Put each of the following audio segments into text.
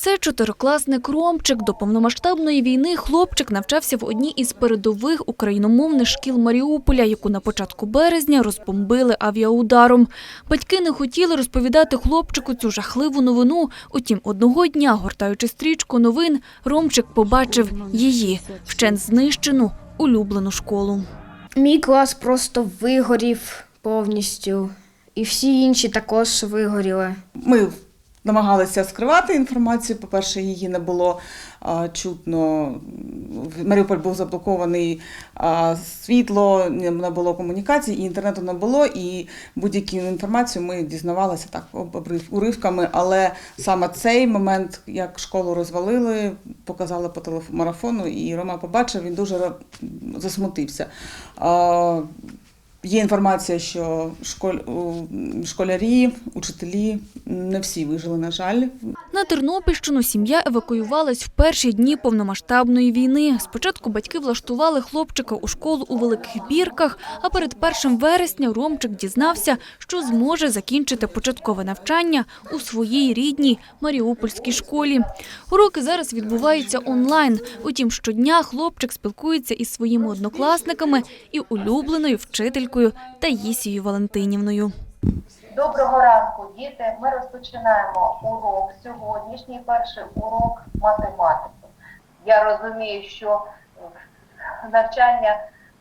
Це чотирикласник Ромчик. До повномасштабної війни хлопчик навчався в одній із передових україномовних шкіл Маріуполя, яку на початку березня розбомбили авіаударом. Батьки не хотіли розповідати хлопчику цю жахливу новину. Утім, одного дня, гортаючи стрічку новин, Ромчик побачив її вщент знищену улюблену школу. Мій клас просто вигорів повністю, і всі інші також вигоріли. Ми намагалися скривати інформацію. По-перше, її не було чутно. Маріуполь був заблокований, світло, не було комунікацій, і інтернету не було. І будь-яку інформацію ми дізнавалися так уривками. Але саме цей момент, як школу розвалили, показали по телемарафону, і Рома побачив, він дуже засмутився. Є інформація, що школярі, учителі не всі вижили, на жаль. На Тернопільщину сім'я евакуювалась в перші дні повномасштабної війни. Спочатку батьки влаштували хлопчика у школу у Великих Бірках, а перед першим вересня Ромчик дізнався, що зможе закінчити початкове навчання у своїй рідній Маріупольській школі. Уроки зараз відбуваються онлайн. Утім, щодня хлопчик спілкується із своїми однокласниками і улюбленою вчителькою Таїсією Валентинівною. Доброго ранку, діти. Ми розпочинаємо урок. Сьогоднішній перший урок математики. Я розумію, що е, навчання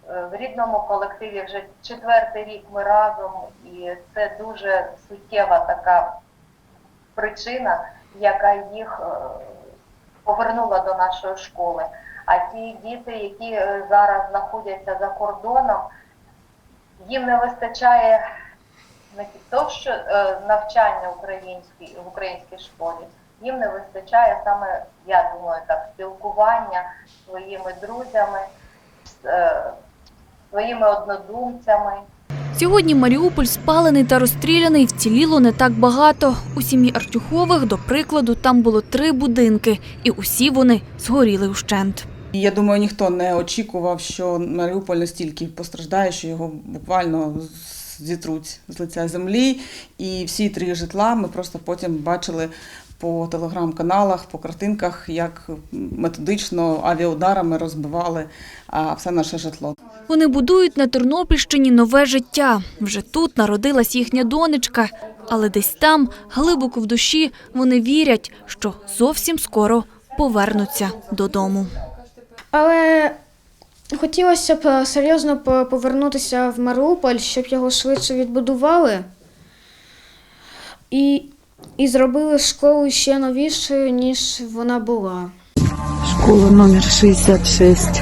е, в рідному колективі вже четвертий рік ми разом, і це дуже суттєва така причина, яка їх е, повернула до нашої школи. А ті діти, які зараз знаходяться за кордоном, їм не вистачає не то, що е, навчання українській в українській школі, їм не вистачає саме, я думаю, так, спілкування зі своїми друзями, з е, своїми однодумцями. Сьогодні Маріуполь спалений та розстріляний, вціліло не так багато. У сім'ї Артюхових, до прикладу, там було три будинки, і усі вони згоріли вщент. Я думаю, ніхто не очікував, що Маріуполь настільки постраждає, що його буквально зітруть з лиця землі. І всі три житла ми просто потім бачили по телеграм-каналах, по картинках, як методично авіаударами розбивали а, все наше житло. Вони будують на Тернопільщині нове життя. Вже тут народилась їхня донечка, але десь там, глибоко в душі, вони вірять, що зовсім скоро повернуться додому. Але хотілося б е, серйозно по- повернутися в Маріуполь, щоб його швидше відбудували. І, і зробили школу ще новішою, ніж вона була. Школа номер 66.